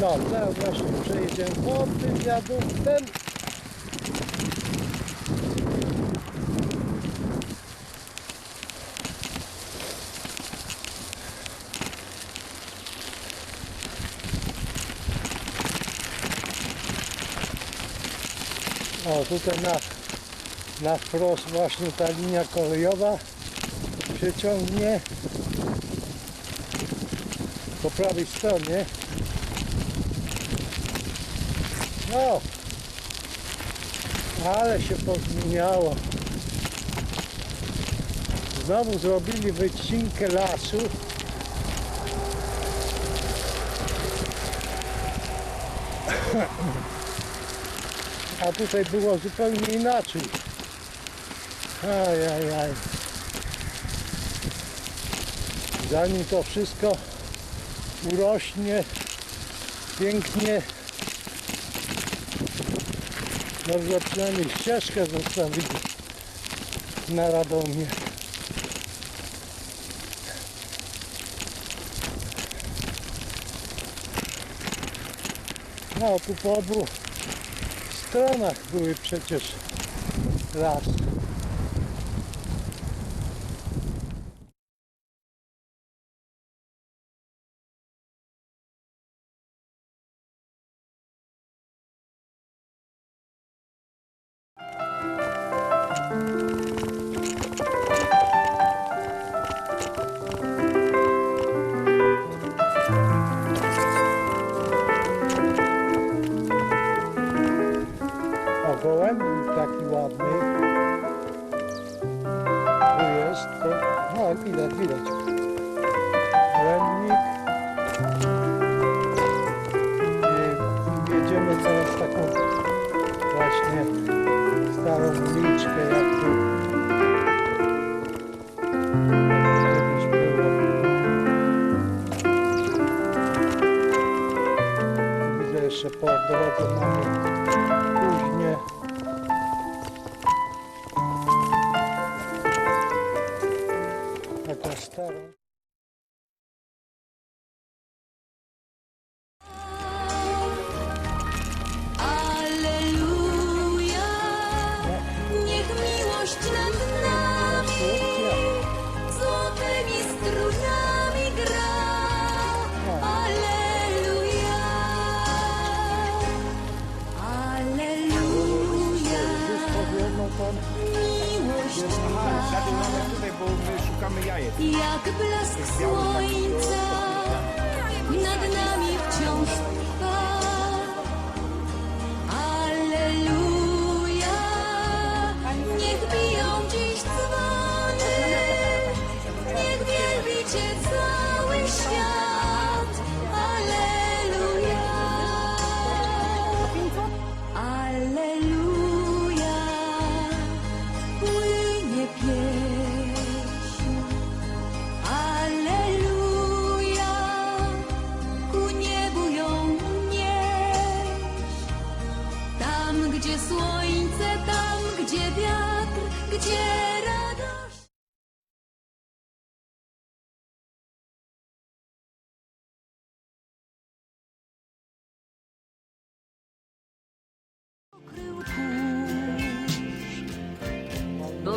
No, teraz właśnie przejedziemy pod tym wiaduktem. O, tutaj na, na wprost właśnie ta linia kolejowa się ciągnie po prawej stronie. No, ale się pozmieniało. Znowu zrobili wycinkę lasu. A tutaj było zupełnie inaczej. Ajajaj. Zanim to wszystko urośnie pięknie, może przynajmniej ścieżkę zostawili na Radomie. No tu po obu stronach były przecież lasy.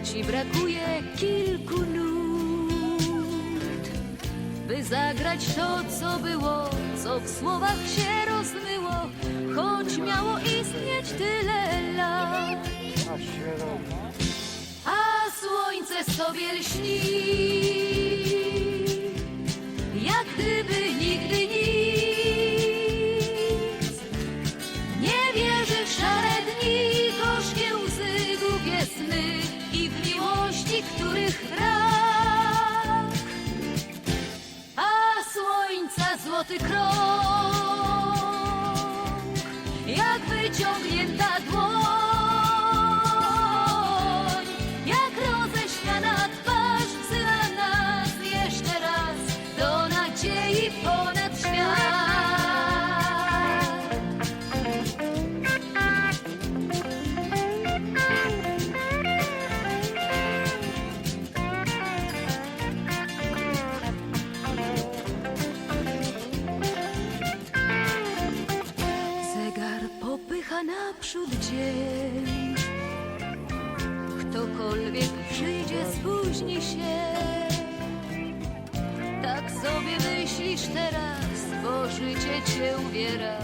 Ci brakuje kilku nut, by zagrać to, co było, co w słowach się rozmyło, choć miało istnieć tyle lat. A słońce sobie lśni, których brak. A słońca złoty krąg, Ktokolwiek przyjdzie, spóźni się. Tak sobie myślisz teraz, bo życie cię uwiera.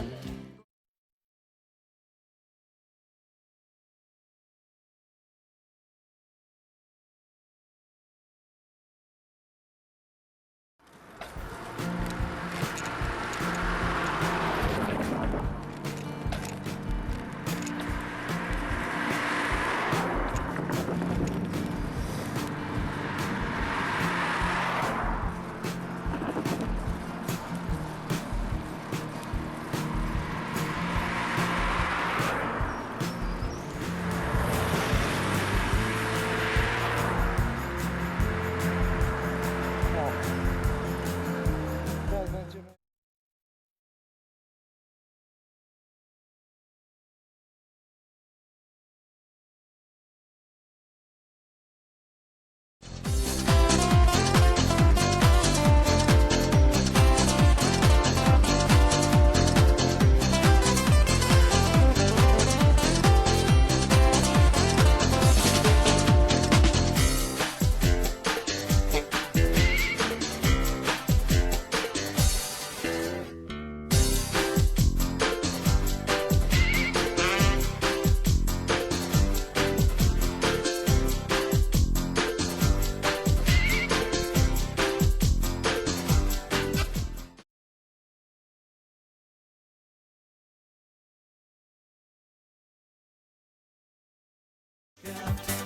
Yeah.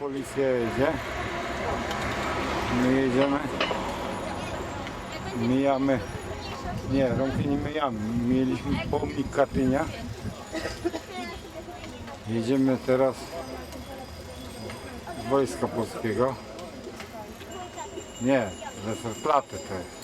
Policja jedzie. My jedziemy. Mijamy. Nie, rąki nie mijamy. Mieliśmy pomnik Katynia. Jedziemy teraz Wojska Polskiego. Nie, Westerplatte to jest.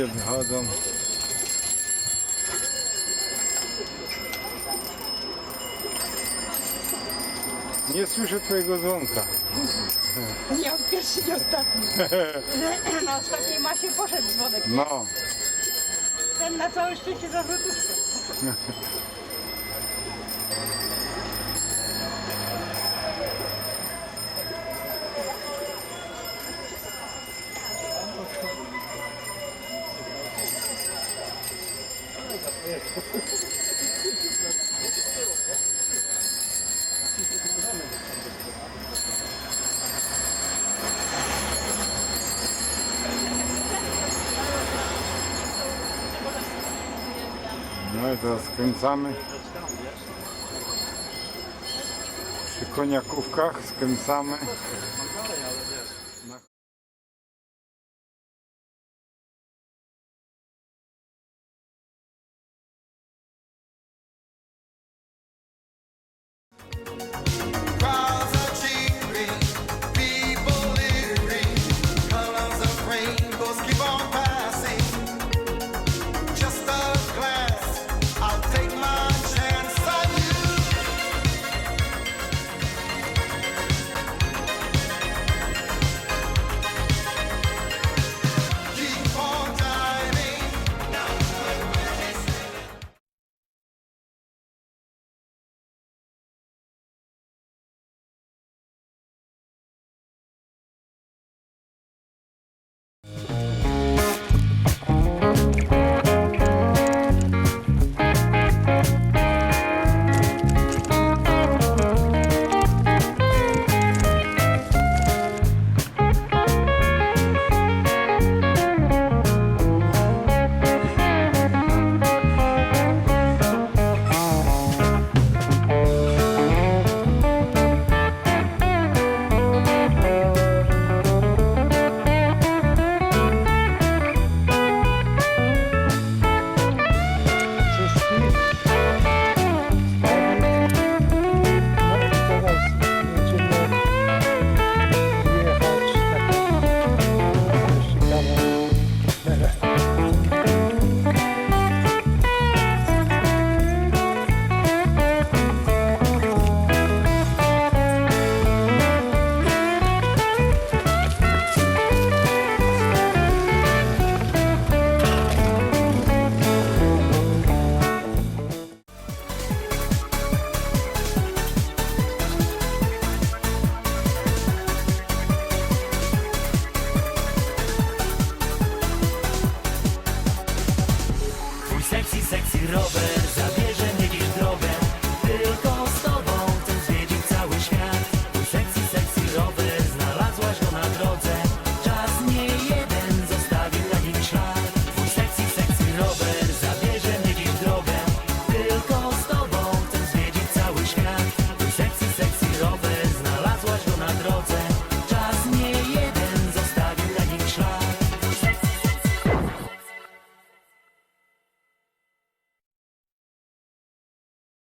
Ludzie wychodzą. Nie słyszę twojego dzwonka. Nie od pierwszy, nie ostatni. Na ostatniej masie poszedł dzwonek. No, Ten na całe szczęście za teraz skręcamy. Przy koniakówkach skręcamy.